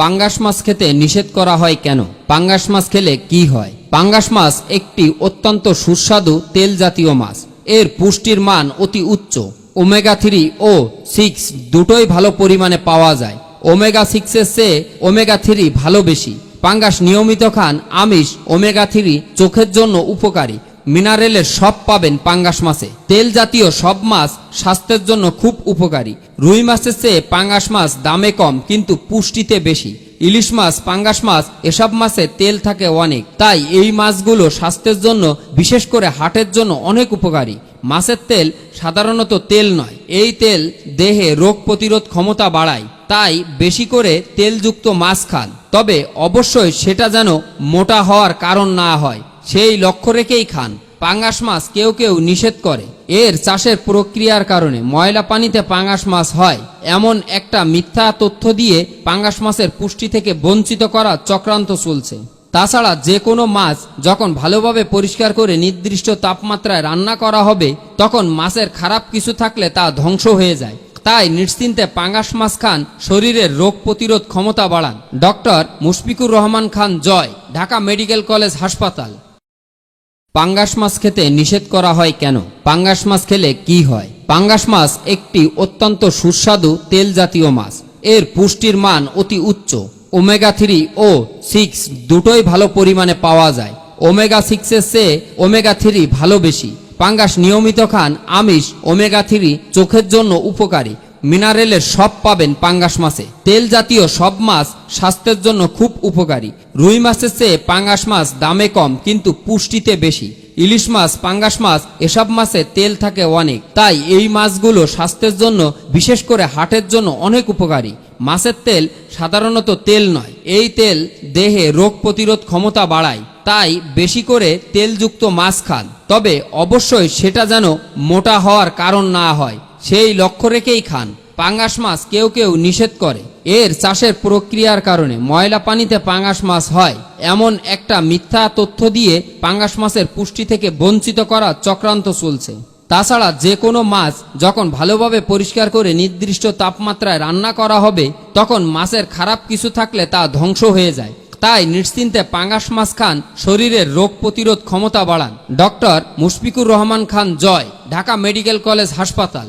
পাঙ্গাস মাছ খেতে নিষেধ করা হয় কেন? পাঙ্গাস মাছ খেলে কি হয়? পাঙ্গাস মাছ একটি অত্যন্ত সুস্বাদু তেল জাতীয় মাছ। এর পুষ্টির মান অতি উচ্চ। ওমেগা থ্রি ও সিক্স দুটোই ভালো পরিমাণে পাওয়া যায়। ওমেগা সিক্সের চেয়ে ওমেগা থ্রি ভালো বেশি। পাঙ্গাস নিয়মিত খান আমিষ ওমেগা থ্রি চোখের জন্য উপকারী। মিনারেলের সব পাবেন পাঙ্গাস মাছে। তেল জাতীয় সব মাছ স্বাস্থ্যের জন্য খুব উপকারী। রুই মাছের চেয়ে পাঙ্গাস মাছ দামে কম, কিন্তু পুষ্টিতে বেশি। ইলিশ মাছ, পাঙ্গাস মাছ, এসব মাছে তেল থাকে অনেক। তাই এই মাছগুলো স্বাস্থ্যের জন্য, বিশেষ করে হার্টের জন্য অনেক উপকারী। মাছের তেল সাধারণত তেল নয়, এই তেল দেহে রোগ প্রতিরোধ ক্ষমতা বাড়ায়। তাই বেশি করে তেলযুক্ত মাছ খান। তবে অবশ্যই সেটা যেন মোটা হওয়ার কারণ না হয়। সেই লক্ষ্য রেখেই খান। পাঙ্গাস মাছ কেউ কেউ নিষেধ করে। এর চাষের প্রক্রিয়ার কারণে ময়লা পানিতে পাঙ্গাস মাছ হয়। এমন একটা মিথ্যা তথ্য দিয়ে পাঙ্গাস মাছের পুষ্টি থেকে বঞ্চিত করা চক্রান্ত চলছে। তাছাড়া যে কোনো মাছ যখন ভালোভাবে পরিষ্কার করে নির্দিষ্ট তাপমাত্রায় রান্না করা হবে, তখন মাছের খারাপ কিছু থাকলে তা ধ্বংস হয়ে যায়। তাই নিশ্চিন্তে পাঙ্গাস মাছ খান, শরীরের রোগ প্রতিরোধ ক্ষমতা বাড়ান। Doctor Mushfiqur Rahman Khan, Joy, Dhaka medical college হাসপাতাল। পাঙ্গাস মাছ খেতে নিষেধ করা হয় কেন? পাঙ্গাস মাছ খেলে কি হয়? পাঙ্গাস মাছ একটি অত্যন্ত সুস্বাদু তেল জাতীয় মাছ। এর পুষ্টির মান অতি উচ্চ। ওমেগা থ্রি ও সিক্স দুটোই ভালো পরিমাণে পাওয়া যায়। ওমেগা সিক্সের চেয়ে ওমেগা থ্রি ভালো বেশি। পাঙ্গাস নিয়মিত খান, আমিষ, ওমেগা থ্রি চোখের জন্য উপকারী। মিনারেলের সব পাবেন পাঙ্গাস মাছে। তেল জাতীয় সব মাছ স্বাস্থ্যের জন্য খুব উপকারী। রুই মাছের চেয়ে পাঙ্গাস মাছ দামে কম, কিন্তু পুষ্টিতে বেশি। ইলিশ মাছ, পাঙ্গাস মাছ, এসব মাছে তেল থাকে অনেক। তাই এই মাছগুলো স্বাস্থ্যের জন্য, বিশেষ করে হাটের জন্য অনেক উপকারী। মাছের তেল সাধারণত তেল নয়, এই তেল দেহে রোগ প্রতিরোধ ক্ষমতা বাড়ায়, তাই বেশি করে তেলযুক্ত মাছ খান। তবে অবশ্যই সেটা যেন মোটা হওয়ার কারণ না হয়, সেই লক্ষ্য রেখেই খান। পাঙ্গাস মাছ কেউ কেউ নিষেধ করে। এর চাষের প্রক্রিয়ার কারণে ময়লা পানিতে পাঙ্গাস মাছ হয়। এমন একটা মিথ্যা তথ্য দিয়ে পাঙ্গাস মাছের পুষ্টি থেকে বঞ্চিত করা চক্রান্ত চলছে। তাছাড়া যে কোনো মাছ যখন ভালোভাবে পরিষ্কার করে নির্দিষ্ট তাপমাত্রায় রান্না করা হবে, তখন মাছের খারাপ কিছু থাকলে তা ধ্বংস হয়ে যায়। তাই নিশ্চিন্তে পাঙ্গাস মাছ খান, শরীরের রোগ প্রতিরোধ ক্ষমতা বাড়ান। Doctor Mushfiqur Rahman Khan, Joy, Dhaka medical college হাসপাতাল।